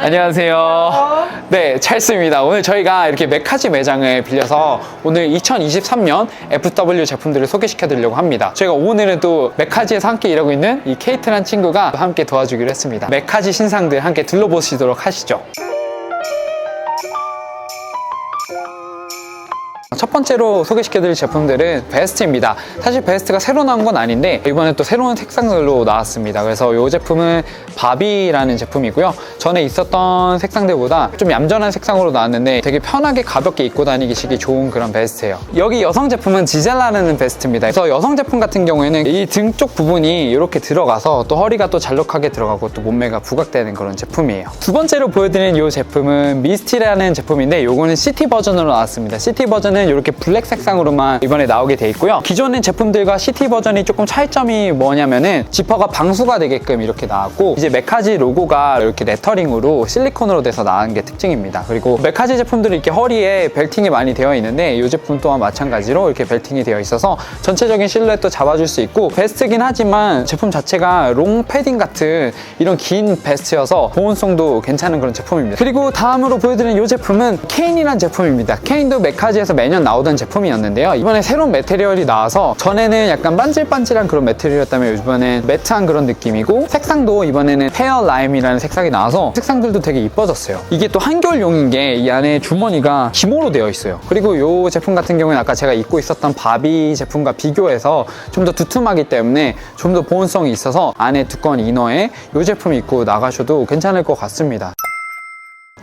안녕하세요. 네, 찰스입니다. 오늘 저희가 이렇게 메카지 매장을 빌려서 오늘 2023년 FW 제품들을 소개시켜 드리려고 합니다. 저희가 오늘은 또 메카지에서 함께 일하고 있는 이 케이트란 친구가 함께 도와주기로 했습니다. 메카지 신상들 함께 둘러보시도록 하시죠. 첫 번째로 소개시켜드릴 제품들은 베스트입니다. 사실 베스트가 새로 나온 건 아닌데 이번에 또 새로운 색상들로 나왔습니다. 그래서 이 제품은 바비라는 제품이고요. 전에 있었던 색상들보다 좀 얌전한 색상으로 나왔는데 되게 편하게 가볍게 입고 다니기 좋은 그런 베스트예요. 여기 여성 제품은 지젤라라는 베스트입니다. 그래서 여성 제품 같은 경우에는 이 등 쪽 부분이 이렇게 들어가서 또 허리가 또 잘록하게 들어가고 또 몸매가 부각되는 그런 제품이에요. 두 번째로 보여드리는 이 제품은 미스티라는 제품인데 이거는 시티 버전으로 나왔습니다. 시티 버전은 이렇게 블랙 색상으로만 이번에 나오게 돼 있고요. 기존의 제품들과 시티 버전이 조금 차이점이 뭐냐면은 지퍼가 방수가 되게끔 이렇게 나왔고 이제 메카지 로고가 이렇게 레터링으로 실리콘으로 돼서 나온 게 특징입니다. 그리고 메카지 제품들은 이렇게 허리에 벨팅이 많이 되어 있는데 이 제품 또한 마찬가지로 이렇게 벨팅이 되어 있어서 전체적인 실루엣도 잡아줄 수 있고 베스트긴 하지만 제품 자체가 롱 패딩 같은 이런 긴 베스트여서 보온성도 괜찮은 그런 제품입니다. 그리고 다음으로 보여드리는 이 제품은 케인이라는 제품입니다. 케인도 메카지에서 매년 나오던 제품이었는데요. 이번에 새로운 매테리얼이 나와서 전에는 약간 반질반질한 그런 매테리얼이었다면 이번엔 매트한 그런 느낌이고 색상도 이번에는 페어 라임이라는 색상이 나와서 색상들도 되게 이뻐졌어요. 이게 또 한결용인 게 이 안에 주머니가 기모로 되어 있어요. 그리고 이 제품 같은 경우는 아까 제가 입고 있었던 바비 제품과 비교해서 좀 더 두툼하기 때문에 좀 더 보온성이 있어서 안에 두꺼운 이너에 이 제품 입고 나가셔도 괜찮을 것 같습니다.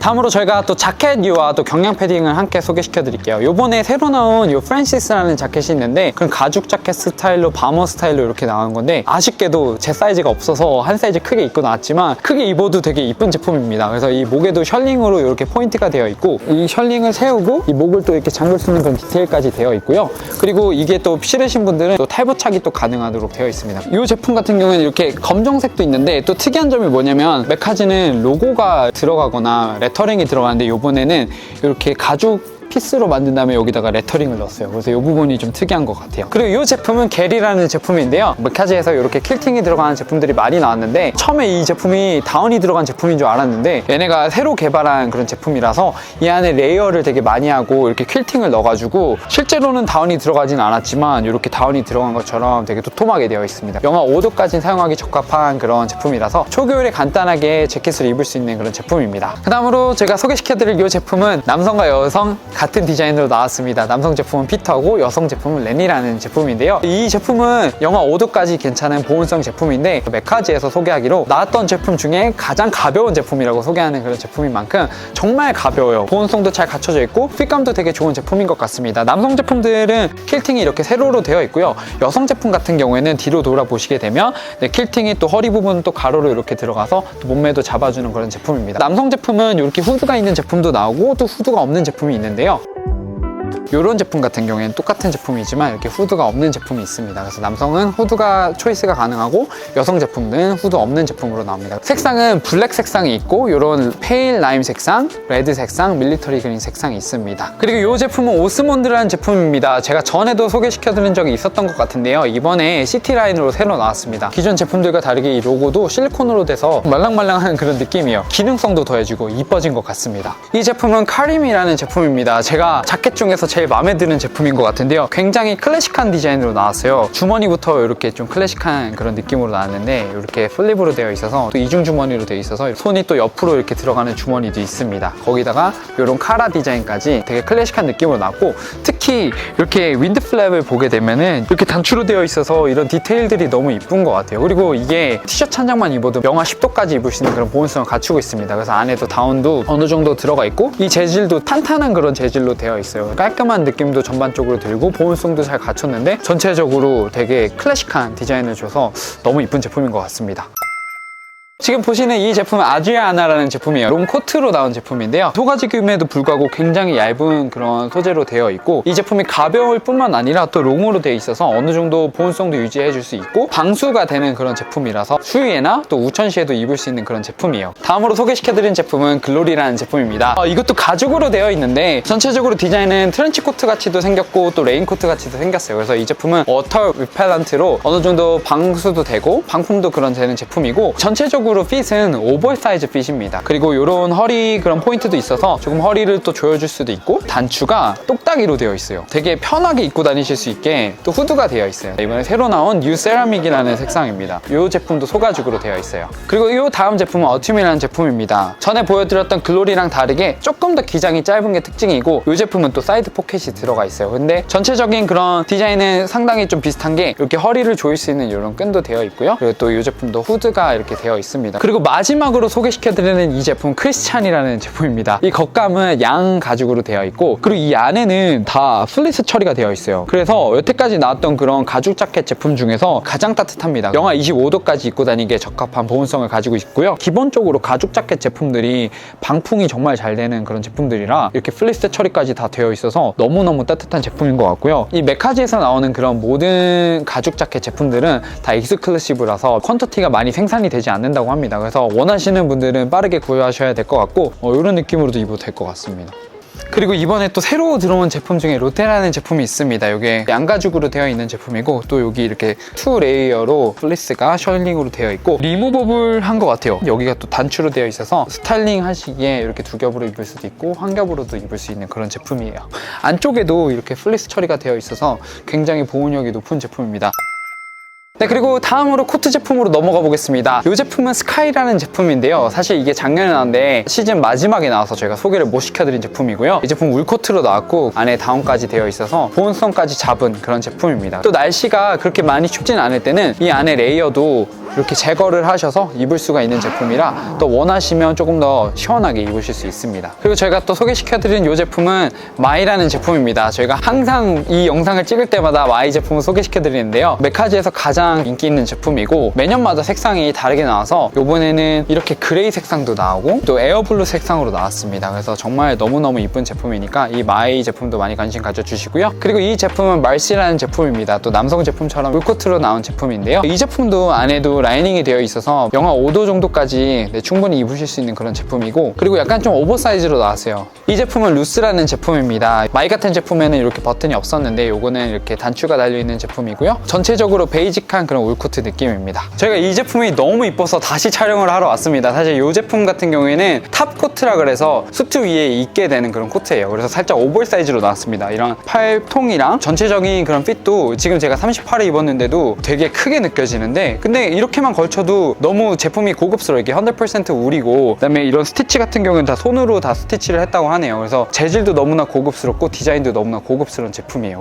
다음으로 저희가 또 자켓류와 또 경량 패딩을 함께 소개시켜 드릴게요. 요번에 새로 나온 요 프랜시스라는 자켓이 있는데 그런 가죽 자켓 스타일로 바머 스타일로 이렇게 나온 건데 아쉽게도 제 사이즈가 없어서 한 사이즈 크게 입고 나왔지만 크게 입어도 되게 이쁜 제품입니다. 그래서 이 목에도 셜링으로 이렇게 포인트가 되어 있고 이 셜링을 세우고 이 목을 또 이렇게 잠글 수 있는 그런 디테일까지 되어 있고요. 그리고 이게 또 싫으신 분들은 또 탈부착이 또 가능하도록 되어 있습니다. 이 제품 같은 경우에는 이렇게 검정색도 있는데 또 특이한 점이 뭐냐면 메카지는 로고가 들어가거나 레터 링이 들어가는데 이번에는 이렇게 가죽 피스로 만든 다음에 여기다가 레터링을 넣었어요. 그래서 이 부분이 좀 특이한 것 같아요. 그리고 이 제품은 게리라는 제품인데요. 메카지에서 이렇게 킬팅이 들어가는 제품들이 많이 나왔는데 처음에 이 제품이 다운이 들어간 제품인 줄 알았는데 얘네가 새로 개발한 그런 제품이라서 이 안에 레이어를 되게 많이 하고 이렇게 킬팅을 넣어가지고 실제로는 다운이 들어가진 않았지만 이렇게 다운이 들어간 것처럼 되게 도톰하게 되어 있습니다. 영하 5도까지 사용하기 적합한 그런 제품이라서 초겨울에 간단하게 재킷을 입을 수 있는 그런 제품입니다. 그 다음으로 제가 소개시켜드릴 이 제품은 남성과 여성 같은 디자인으로 나왔습니다. 남성 제품은 피터고 여성 제품은 렌이라는 제품인데요. 이 제품은 영하 5도까지 괜찮은 보온성 제품인데 메카지에서 소개하기로 나왔던 제품 중에 가장 가벼운 제품이라고 소개하는 그런 제품인 만큼 정말 가벼워요. 보온성도 잘 갖춰져 있고 핏감도 되게 좋은 제품인 것 같습니다. 남성 제품들은 킬팅이 이렇게 세로로 되어 있고요. 여성 제품 같은 경우에는 뒤로 돌아보시게 되면 네, 킬팅이 또 허리 부분 또 가로로 이렇게 들어가서 또 몸매도 잡아주는 그런 제품입니다. 남성 제품은 이렇게 후드가 있는 제품도 나오고 또 후드가 없는 제품이 있는데요. 그 러. 이런 제품 같은 경우에는 똑같은 제품이지만 이렇게 후드가 없는 제품이 있습니다. 그래서 남성은 후드가 초이스가 가능하고 여성 제품은 후드 없는 제품으로 나옵니다. 색상은 블랙 색상이 있고 이런 페일 라임 색상, 레드 색상, 밀리터리 그린 색상이 있습니다. 그리고 이 제품은 오스몬드라는 제품입니다. 제가 전에도 소개시켜드린 적이 있었던 것 같은데요. 이번에 시티 라인으로 새로 나왔습니다. 기존 제품들과 다르게 이 로고도 실리콘으로 돼서 말랑말랑한 그런 느낌이에요. 기능성도 더해지고 이뻐진 것 같습니다. 이 제품은 카림이라는 제품입니다. 제가 자켓 중에 서 제일 마음에 드는 제품인 것 같은데요. 굉장히 클래식한 디자인으로 나왔어요. 주머니부터 이렇게 좀 클래식한 그런 느낌으로 나왔는데 이렇게 플립으로 되어 있어서 또 이중 주머니로 되어 있어서 손이 또 옆으로 이렇게 들어가는 주머니도 있습니다. 거기다가 이런 카라 디자인까지 되게 클래식한 느낌으로 나왔고 특히 이렇게 윈드 플랩을 보게 되면은 이렇게 단추로 되어 있어서 이런 디테일들이 너무 이쁜 것 같아요. 그리고 이게 티셔츠 한 장만 입어도 영하 10도까지 입을 수 있는 그런 보온성을 갖추고 있습니다. 그래서 안에도 다운도 어느 정도 들어가 있고 이 재질도 탄탄한 그런 재질로 되어 있어요. 깔끔한 느낌도 전반적으로 들고 보온성도 잘 갖췄는데 전체적으로 되게 클래식한 디자인을 줘서 너무 이쁜 제품인 것 같습니다. 지금 보시는 이 제품은 아주야나라는 제품이에요. 롬 코트로 나온 제품인데요. 소가지금에도 불구하고 굉장히 얇은 그런 소재로 되어 있고 이 제품이 가벼울 뿐만 아니라 또 롱으로 되어 있어서 어느 정도 보온성도 유지해 줄 수 있고 방수가 되는 그런 제품이라서 추위에나 또 우천시에도 입을 수 있는 그런 제품이에요. 다음으로 소개시켜드린 제품은 글로리라는 제품입니다. 어, 이것도 가죽으로 되어 있는데 전체적으로 디자인은 트렌치 코트 같이도 생겼고 또 레인 코트 같이도 생겼어요. 그래서 이 제품은 워터 리펠런트로 어느 정도 방수도 되고 방풍도 그런 되는 제품이고 전체적으로 전체적으로 핏은 오버사이즈 핏입니다. 그리고 이런 허리 그런 포인트도 있어서 조금 허리를 또 조여줄 수도 있고 단추가 똑딱이로 되어 있어요. 되게 편하게 입고 다니실 수 있게 또 후드가 되어 있어요. 이번에 새로 나온 뉴 세라믹이라는 색상입니다. 이 제품도 소가죽으로 되어 있어요. 그리고 이 다음 제품은 어튜미라는 제품입니다. 전에 보여드렸던 글로리랑 다르게 조금 더 기장이 짧은 게 특징이고 이 제품은 또 사이드 포켓이 들어가 있어요. 근데 전체적인 그런 디자인은 상당히 좀 비슷한 게 이렇게 허리를 조일 수 있는 이런 끈도 되어 있고요. 그리고 또 이 제품도 후드가 이렇게 되어 있 습니다. 그리고 마지막으로 소개시켜드리는 이 제품 크리스찬이라는 제품입니다. 이 겉감은 양 가죽으로 되어 있고 그리고 이 안에는 다 플리스 처리가 되어 있어요. 그래서 여태까지 나왔던 그런 가죽 자켓 제품 중에서 가장 따뜻합니다. 영하 25도까지 입고 다니기에 적합한 보온성을 가지고 있고요. 기본적으로 가죽 자켓 제품들이 방풍이 정말 잘 되는 그런 제품들이라 이렇게 플리스 처리까지 다 되어 있어서 너무너무 따뜻한 제품인 것 같고요. 이 메카지에서 나오는 그런 모든 가죽 자켓 제품들은 다 익스클루시브라서 퀀터티가 많이 생산이 되지 않는다고 합니다. 그래서 원하시는 분들은 빠르게 구매하셔야 될 것 같고 어, 이런 느낌으로도 입어도 될 것 같습니다. 그리고 이번에 또 새로 들어온 제품 중에 로테라는 제품이 있습니다. 이게 양가죽으로 되어 있는 제품이고 또 여기 이렇게 투 레이어로 플리스가 셜링으로 되어 있고 리무버블 한 것 같아요. 여기가 또 단추로 되어 있어서 스타일링 하시기에 이렇게 두 겹으로 입을 수도 있고 한 겹으로도 입을 수 있는 그런 제품이에요. 안쪽에도 이렇게 플리스 처리가 되어 있어서 굉장히 보온력이 높은 제품입니다. 네 그리고 다음으로 코트 제품으로 넘어가 보겠습니다. 이 제품은 스카이라는 제품인데요. 사실 이게 작년에 나왔는데 시즌 마지막에 나와서 저희가 소개를 못 시켜드린 제품이고요. 이 제품 울코트로 나왔고 안에 다운까지 되어 있어서 보온성까지 잡은 그런 제품입니다. 또 날씨가 그렇게 많이 춥진 않을 때는 이 안에 레이어도 이렇게 제거를 하셔서 입을 수가 있는 제품이라 또 원하시면 조금 더 시원하게 입으실 수 있습니다. 그리고 저희가 또 소개시켜드린 이 제품은 마이라는 제품입니다. 저희가 항상 이 영상을 찍을 때마다 마이 제품을 소개시켜드리는데요. 메카지에서 가장 인기 있는 제품이고 매년마다 색상이 다르게 나와서 이번에는 이렇게 그레이 색상도 나오고 또 에어블루 색상으로 나왔습니다. 그래서 정말 너무너무 이쁜 제품이니까 이 마이 제품도 많이 관심 가져주시고요. 그리고 이 제품은 말시라는 제품입니다. 또 남성 제품처럼 물코트로 나온 제품인데요. 이 제품도 안에도 라이닝이 되어 있어서 영하 5도 정도까지 네, 충분히 입으실 수 있는 그런 제품이고 그리고 약간 좀 오버사이즈로 나왔어요. 이 제품은 루스라는 제품입니다. 마이 같은 제품에는 이렇게 버튼이 없었는데 요거는 이렇게 단추가 달려있는 제품이고요. 전체적으로 베이직한 그런 울코트 느낌입니다. 저희가 이 제품이 너무 이뻐서 다시 촬영을 하러 왔습니다. 사실 이 제품 같은 경우에는 탑 코트라 그래서 수트 위에 입게 되는 그런 코트예요. 그래서 살짝 오버사이즈로 나왔습니다. 이런 팔통이랑 전체적인 그런 핏도 지금 제가 38을 입었는데도 되게 크게 느껴지는데 근데 이렇게만 걸쳐도 너무 제품이 고급스러워. 이게 100% 울이고 그다음에 이런 스티치 같은 경우는 다 손으로 다 스티치를 했다고 하네요. 그래서 재질도 너무나 고급스럽고 디자인도 너무나 고급스러운 제품이에요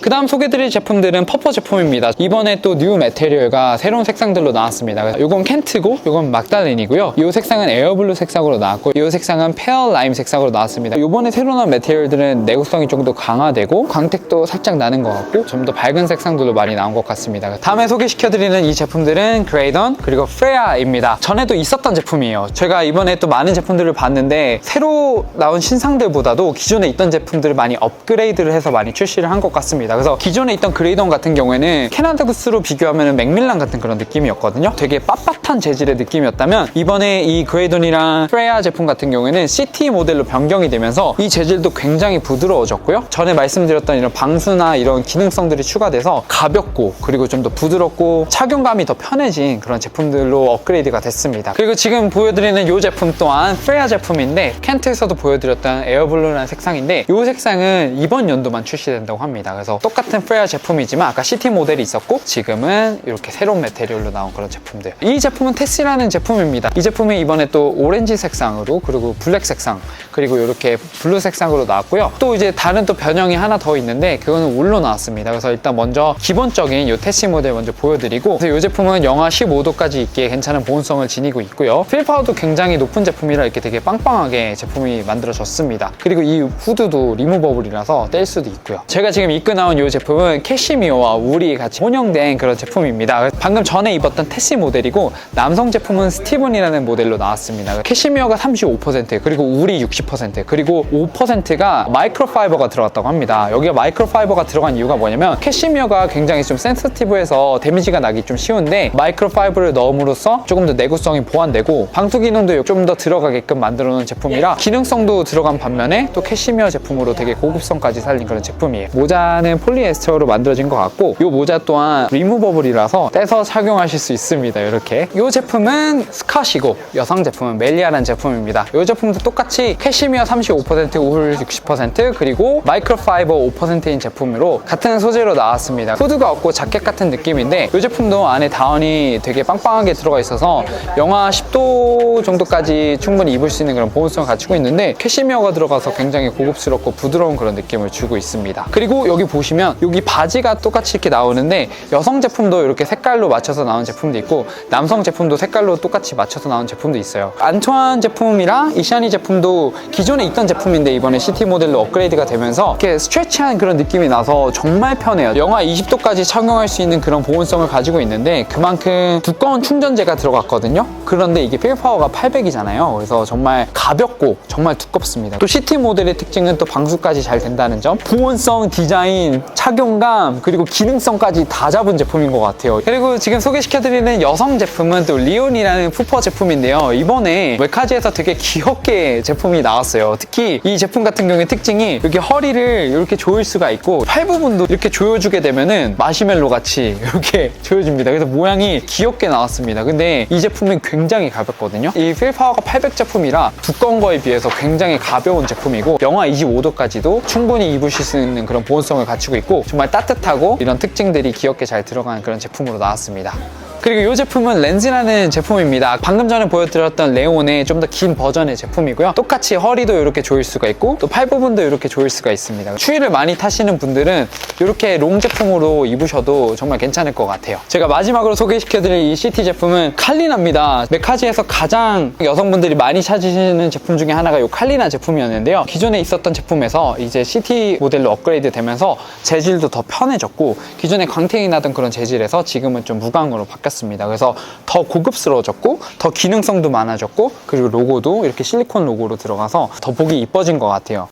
그 다음 소개드릴 제품들은 퍼퍼 제품입니다. 이번에 또 뉴 메테리얼과 새로운 색상들로 나왔습니다. 이건 켄트고, 이건 막달렌이고요. 이 색상은 에어블루 색상으로 나왔고, 이 색상은 페어 라임 색상으로 나왔습니다. 이번에 새로 나온 메테리얼들은 내구성이 좀 더 강화되고, 광택도 살짝 나는 것 같고, 좀 더 밝은 색상들로 많이 나온 것 같습니다. 다음에 소개시켜드리는 이 제품들은 그레이던, 그리고 프레아입니다. 전에도 있었던 제품이에요. 제가 이번에 또 많은 제품들을 봤는데, 새로 나온 신상들보다도 기존에 있던 제품들을 많이 업그레이드를 해서 많이 출시를 한 것 같습니다. 그래서 기존에 있던 그레이던 같은 경우에는 캐나다 구스로 비교하면 맥밀란 같은 그런 느낌이었거든요. 되게 빳빳한 재질의 느낌이었다면 이번에 이 그레이던이랑 프레야 제품 같은 경우에는 CT 모델로 변경이 되면서 이 재질도 굉장히 부드러워졌고요. 전에 말씀드렸던 이런 방수나 이런 기능성들이 추가돼서 가볍고 그리고 좀 더 부드럽고 착용감이 더 편해진 그런 제품들로 업그레이드가 됐습니다. 그리고 지금 보여드리는 이 제품 또한 프레야 제품인데 켄트에서도 보여드렸던 에어블루라는 색상인데 이 색상은 이번 연도만 출시된다고 합니다. 그래서 똑같은 프레야 제품이지만 아까 CT 모델이 있었고 지금은 이렇게 새로운 메테리얼로 나온 그런 제품들. 이 제품은 테시라는 제품입니다. 이 제품이 이번에 또 오렌지 색상으로 그리고 블랙 색상 그리고 이렇게 블루 색상으로 나왔고요. 또 이제 다른 또 변형이 하나 더 있는데 그거는 울로 나왔습니다. 그래서 일단 먼저 기본적인 이 테시 모델 먼저 보여드리고 그래서 이 제품은 영하 15도까지 있게 괜찮은 보온성을 지니고 있고요. 필파워도 굉장히 높은 제품이라 이렇게 되게 빵빵하게 제품이 만들어졌습니다. 그리고 이 후드도 리무버블이라서 뗄 수도 있고요. 제가 지금 입고 나온 이 제품은 캐시미어와 울이 같이 혼용된 그런 제품입니다. 방금 전에 입었던 테시 모델이고 남성 제품은 스티븐이라는 모델로 나왔습니다. 캐시미어가 35% 그리고 울이 60% 그리고 5%가 마이크로파이버가 들어갔다고 합니다. 여기가 마이크로파이버가 들어간 이유가 뭐냐면 캐시미어가 굉장히 좀 센스티브해서 데미지가 나기 좀 쉬운데 마이크로파이버를 넣음으로써 조금 더 내구성이 보완되고 방수 기능도 좀 더 들어가게끔 만들어 놓은 제품이라 기능성도 들어간 반면에 또 캐시미어 제품으로 되게 고급성까지 살린 그런 제품이에요. 모자는 전체는 폴리에스터로 만들어진 것 같고 이 모자 또한 리무버블이라서 떼서 착용하실 수 있습니다. 이렇게 이 제품은 스컷이고 여성 제품은 멜리아라는 제품입니다. 이 제품도 똑같이 캐시미어 35% 우울 60% 그리고 마이크로파이버 5%인 제품으로 같은 소재로 나왔습니다. 후드가 없고 자켓 같은 느낌인데 이 제품도 안에 다운이 되게 빵빵하게 들어가 있어서 영하 10도 정도까지 충분히 입을 수 있는 그런 보온성을 갖추고 있는데 캐시미어가 들어가서 굉장히 고급스럽고 부드러운 그런 느낌을 주고 있습니다. 그리고 여기 보시면 여기 바지가 똑같이 이렇게 나오는데 여성 제품도 이렇게 색깔로 맞춰서 나온 제품도 있고 남성 제품도 색깔로 똑같이 맞춰서 나온 제품도 있어요. 안토한 제품이랑 이샤니 제품도 기존에 있던 제품인데 이번에 시티 모델로 업그레이드가 되면서 이렇게 스트레치한 그런 느낌이 나서 정말 편해요. 영하 20도까지 착용할 수 있는 그런 보온성을 가지고 있는데 그만큼 두꺼운 충전재가 들어갔거든요. 그런데 이게 필 파워가 800이잖아요. 그래서 정말 가볍고 정말 두껍습니다. 또 시티 모델의 특징은 또 방수까지 잘 된다는 점. 보온성, 디자인, 착용감 그리고 기능성까지 다 잡은 제품인 것 같아요. 그리고 지금 소개시켜드리는 여성 제품은 또 리온이라는 푸퍼 제품인데요. 이번에 웨카지에서 되게 귀엽게 제품이 나왔어요. 특히 이 제품 같은 경우에 특징이 이렇게 허리를 이렇게 조일 수가 있고 팔 부분도 이렇게 조여주게 되면은 마시멜로 같이 이렇게 조여집니다. 그래서 모양이 귀엽게 나왔습니다. 근데 이 제품은 굉장히 가볍거든요. 이 필파워가 800 제품이라 두꺼운 거에 비해서 굉장히 가벼운 제품이고 영하 25도까지도 충분히 입으실 수 있는 그런 보온성을 갖추고 있고 정말 따뜻하고 이런 특징들이 귀엽게 잘 들어가는 그런 제품으로 나왔습니다. 그리고 이 제품은 렌즈라는 제품입니다. 방금 전에 보여드렸던 레온의 좀 더 긴 버전의 제품이고요. 똑같이 허리도 이렇게 조일 수가 있고 또 팔 부분도 이렇게 조일 수가 있습니다. 추위를 많이 타시는 분들은 이렇게 롱 제품으로 입으셔도 정말 괜찮을 것 같아요. 제가 마지막으로 소개시켜드릴 이 CT 제품은 칼리나입니다. 메카지에서 가장 여성분들이 많이 찾으시는 제품 중에 하나가 이 칼리나 제품이었는데요. 기존에 있었던 제품에서 이제 CT 모델로 업그레이드 되면서 재질도 더 편해졌고 기존에 광택이 나던 그런 재질에서 지금은 좀 무광으로 바뀌었습니다. 그래서 더 고급스러워졌고 더 기능성도 많아졌고 그리고 로고도 이렇게 실리콘 로고로 들어가서 더 보기 이뻐진 것 같아요.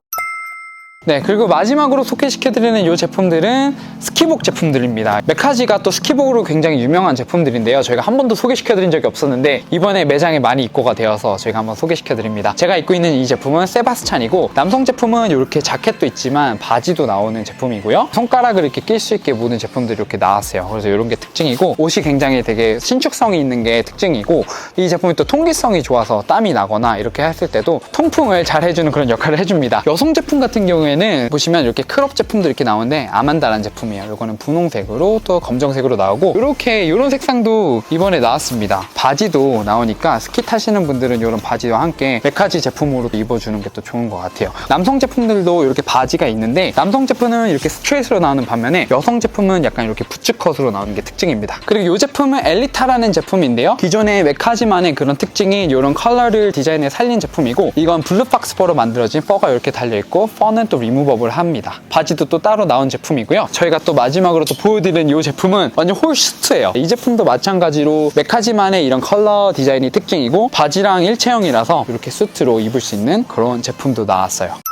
네, 그리고 마지막으로 소개시켜드리는 이 제품들은 스키복 제품들입니다. 메카지가 또 스키복으로 굉장히 유명한 제품들인데요. 저희가 한 번도 소개시켜드린 적이 없었는데 이번에 매장에 많이 입고가 되어서 저희가 한번 소개시켜드립니다. 제가 입고 있는 이 제품은 세바스찬이고 남성 제품은 이렇게 자켓도 있지만 바지도 나오는 제품이고요. 손가락을 이렇게 낄 수 있게 모든 제품들이 이렇게 나왔어요. 그래서 이런 게 특징이고 옷이 굉장히 되게 신축성이 있는 게 특징이고 이 제품이 또 통기성이 좋아서 땀이 나거나 이렇게 했을 때도 통풍을 잘 해주는 그런 역할을 해줍니다. 여성 제품 같은 경우에는 보시면 이렇게 크롭 제품도 이렇게 나오는데 아만다라는 제품이에요. 이거는 분홍색으로 또 검정색으로 나오고 이렇게 이런 색상도 이번에 나왔습니다. 바지도 나오니까 스키 타시는 분들은 이런 바지와 함께 메카지 제품으로 입어주는 게 또 좋은 것 같아요. 남성 제품들도 이렇게 바지가 있는데 남성 제품은 이렇게 스트레이트로 나오는 반면에 여성 제품은 약간 이렇게 부츠컷으로 나오는 게 특징입니다. 그리고 이 제품은 엘리타라는 제품인데요. 기존의 메카지만의 그런 특징이 이런 컬러를 디자인에 살린 제품이고 이건 블루박스 퍼로 만들어진 퍼가 이렇게 달려있고 퍼는 또 리무버블 합니다. 바지도 또 따로 나온 제품이고요. 저희가 또 마지막으로 또 보여드리는 이 제품은 완전 홀슈트예요. 이 제품도 마찬가지로 메카지만의 이런 컬러 디자인이 특징이고 바지랑 일체형이라서 이렇게 수트로 입을 수 있는 그런 제품도 나왔어요.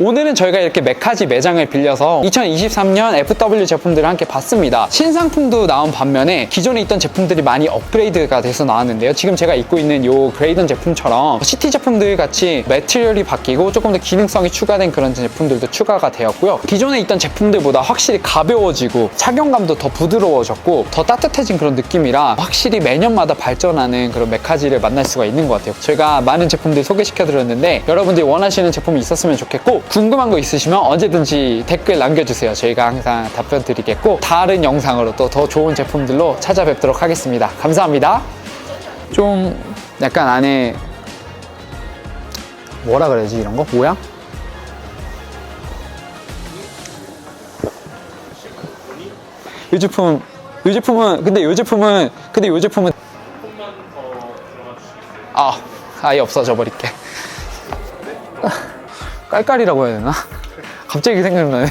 오늘은 저희가 이렇게 메카지 매장을 빌려서 2023년 FW 제품들을 함께 봤습니다. 신상품도 나온 반면에 기존에 있던 제품들이 많이 업그레이드가 돼서 나왔는데요. 지금 제가 입고 있는 이 그레이던 제품처럼 시티 제품들 같이 매트리얼이 바뀌고 조금 더 기능성이 추가된 그런 제품들도 추가가 되었고요. 기존에 있던 제품들보다 확실히 가벼워지고 착용감도 더 부드러워졌고 더 따뜻해진 그런 느낌이라 확실히 매년마다 발전하는 그런 메카지를 만날 수가 있는 것 같아요. 저희가 많은 제품들 소개시켜 드렸는데 여러분들이 원하시는 제품이 있었으면 좋겠고 궁금한 거 있으시면 언제든지 댓글 남겨주세요. 저희가 항상 답변 드리겠고 다른 영상으로 또 더 좋은 제품들로 찾아뵙도록 하겠습니다. 감사합니다. 좀 약간 안에 뭐라 그래야지 이런 거? 모양? 이 제품 이 제품은 근데 이 제품은 근데 이 제품은 아 아예 없어져 버릴게 깔깔이라고 해야 되나? 갑자기 생각나네